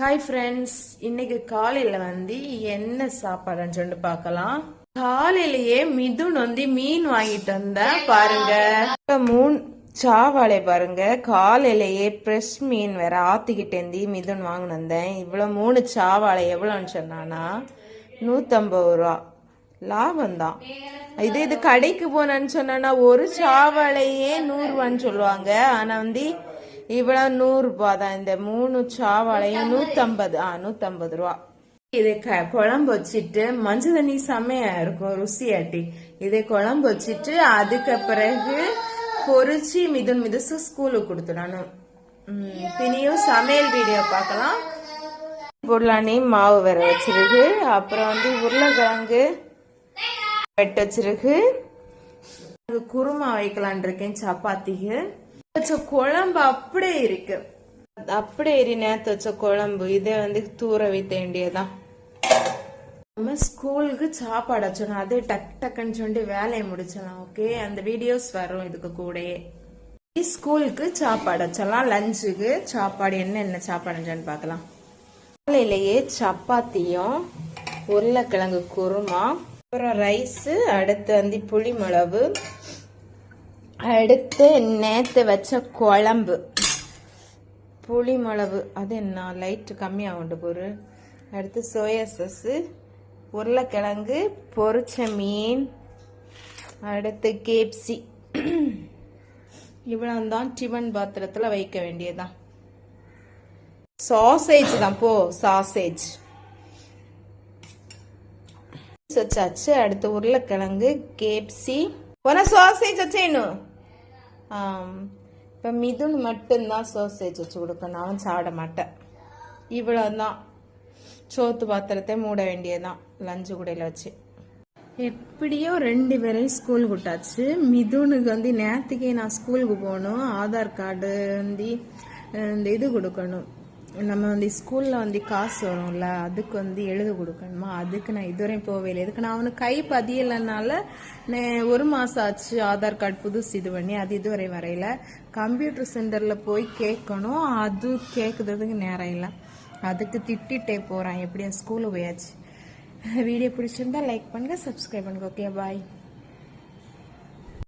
Hi friends இன்னைக்கு காலையில வந்து என்ன சாப்பாடுன்னு சொல்லிட்டு பார்க்கலாம். காலையிலேயே மிதுன் வந்து மீன் வாங்கிட்டு வந்தா பாருங்க. மூணு சாவாழை பாருங்க. காலையிலேயே ஃப்ரெஷ் மீன் வேற ஆத்திக்கிட்டேந்தி மிதுன் வாங்கினு வந்தேன். இவ்வளவு மூணு சாவாழை எவ்வளோன்னு சொன்னானா நூத்தம்பது ரூபா. லாபம் தான். இதே இது கடைக்கு போனேன்னு சொன்னா ஒரு சாவாழையே நூறுரூவான்னு சொல்லுவாங்க. ஆனா வந்து இவ்வளவு நூறு ரூபாய் தான். இந்த மூணு சாவாழையும் நூத்தம்பது. ஆ நூத்தம்பது ரூபா. இதை க- குழம்பு வச்சுட்டு மஞ்சள் தண்ணி செம்மையா இருக்கும் ருசியாட்டி. இதை குழம்பு வச்சுட்டு அதுக்கு பிறகு பொறிச்சு மிதுன் மிதுசு ஸ்கூலுக்கு கொடுத்துடணும் ம், பின்னியும் சமையல் வீடியோ பார்க்கலாம். பொருளானி மாவு வேற வச்சிருக்கு. அப்புறம் வந்து உருளைக்கிழங்கு வெட்ட வச்சிருக்கு. அது குருமா வைக்கலான் இருக்கேன் சப்பாத்திக்கு. வச்ச குழம்பு அப்படியே இருக்கு. அப்படியே இரு நேத்து வச்ச குழம்பு. இதே வந்து தூர வைத்த வேண்டியதான் நம்ம ஸ்கூலுக்கு சாப்பாடு வச்சோம் அதே டக் டக்குன்னு சொல்லிட்டு வேலையை முடிச்சிடலாம் ஓகே? அந்த வீடியோஸ் வரும் இதுக்கு கூடயே. ஸ்கூலுக்கு சாப்பாடு வச்சிடலாம் லஞ்சுக்கு சாப்பாடு என்ன என்ன சாப்பாடுன்னு பார்க்கலாம். காலையிலேயே சப்பாத்தியும் உருளைக்கிழங்கு குருமா அப்புறம் ரைஸு அடுத்து வந்து புளி மிளகு அடுத்து நேற்று வச்ச குழம்பு. புளி மிளகு அது என்ன லைட்டு கம்மியாக உண்டு பொருள் அடுத்து சோயா சஸ்ஸு உருளைக்கிழங்கு பொரிச்ச மீன் அடுத்து கேப்சி இவ்வளோ தான் டிஃபன் பாத்திரத்தில் வைக்க வேண்டியதுதான். சாசேஜ் தான் போ சாசேஜ் வச்சாச்சு அடுத்து உருளைக்கிழங்கு கேப்சி போன சாசேஜ் வச்சேனும் இப்போ மிதுன் மட்டும்தான் சோசேஜ் வச்சு கொடுக்கணும். அவன் சாப்பிட மாட்டேன். இவ்வளோதான் சோத்து பாத்திரத்தை மூட வேண்டியதுதான். லஞ்சு கூடையில் வச்சு. எப்படியோ ரெண்டு பேரையும் ஸ்கூல் விட்டாச்சு மிதுனுக்கு வந்து நேற்றுக்கே நான் ஸ்கூலுக்கு போகணும். ஆதார் கார்டு வந்து இந்த இது கொடுக்கணும். நம்ம வந்து ஸ்கூலில் வந்து காசு வரும்ல அதுக்கு வந்து எழுத கொடுக்கணுமா? அதுக்கு நான் இதுவரையும் போகவே இல்லை. இதுக்கு நான் அவனுக்கு கை பதியலைனால ஒரு மாதம் ஆச்சு ஆதார் கார்டு புதுசு இது பண்ணி அது இதுவரை வரையில. கம்ப்யூட்டர் சென்டரில் போய் கேட்கணும். அது கேட்குறதுக்கு நேரம் இல்லை. அதுக்கு திட்டிகிட்டே போகிறேன் எப்படியா ஸ்கூலுக்கு போயாச்சு. வீடியோ பிடிச்சிருந்தா லைக் பண்ணுங்கள் சப்ஸ்கிரைப் பண்ணுங்க. Okay bye